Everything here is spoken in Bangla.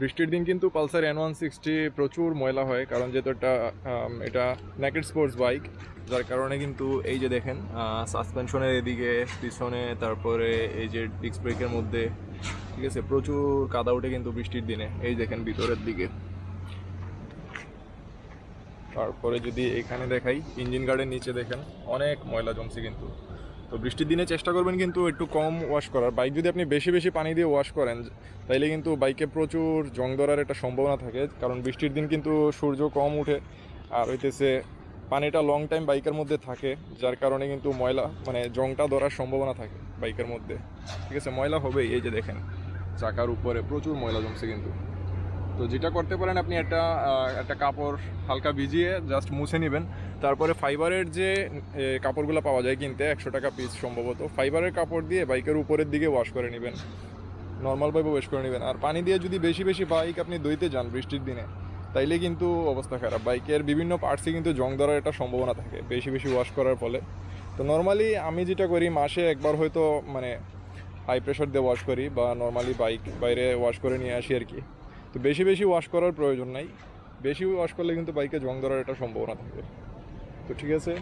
বৃষ্টির দিন কিন্তু পালসার এন ওয়ান সিক্সটি প্রচুর ময়লা হয় কারণ যেহেতু আম, এটা নেকেড স্পোর্টস বাইক যার কারণে কিন্তু এই যে দেখেন সাসপেনশনের এদিকে পিছনে তারপরে এই যে ডিস্ক ব্রেকের মধ্যে ঠিক আছে প্রচুর কাদা উঠে কিন্তু বৃষ্টির দিনে এই দেখেন ভিতরের দিকে। তারপরে যদি এখানে দেখাই ইঞ্জিন গার্ডের নিচে দেখেন অনেক ময়লা জমছে কিন্তু। তো বৃষ্টির দিনে চেষ্টা করবেন কিন্তু একটু কম ওয়াশ করার। বাইক যদি আপনি বেশি বেশি পানি দিয়ে ওয়াশ করেন, তাইলে কিন্তু বাইকে প্রচুর জং ধরার একটা সম্ভাবনা থাকে, কারণ বৃষ্টির দিন কিন্তু সূর্য কম উঠে, আর হইতেছে পানিটা লং টাইম বাইকের মধ্যে থাকে, যার কারণে কিন্তু ময়লা মানে জংটা ধরার সম্ভাবনা থাকে বাইকের মধ্যে। ঠিক আছে, ময়লা হবেই, এই যে দেখেন, চাকার উপরে প্রচুর ময়লা জমছে কিন্তু। তো যেটা করতে পারেন, আপনি একটা একটা কাপড় হালকা ভিজিয়ে জাস্ট মুছে নেবেন। তারপরে ফাইবারের যে কাপড়গুলো পাওয়া যায় কিনতে, একশো টাকা পিস সম্ভবত, ফাইবারের কাপড় দিয়ে বাইকের উপরের দিকে ওয়াশ করে নেবেন। নর্মালভাবে ওয়াশ করে নেবেন। আর পানি দিয়ে যদি বেশি বেশি বাইক আপনি দইতে যান বৃষ্টির দিনে, তাইলে কিন্তু অবস্থা খারাপ। বাইকের বিভিন্ন পার্টসে কিন্তু জং ধরার একটা সম্ভাবনা থাকে, বেশি বেশি ওয়াশ করার ফলে। তো নর্মালি আমি যেটা করি, মাসে একবার হয়তো মানে হাই প্রেশার দিয়ে ওয়াশ করি বা নর্মালি বাইক বাইরে ওয়াশ করে নিয়ে আসি আর কি। তো বেশি বেশি ওয়াশ করার প্রয়োজন নাই। বেশি ওয়াশ করলে কিন্তু বাইকে জং ধরার একটা সম্ভাবনা থাকে। তো ঠিক আছে।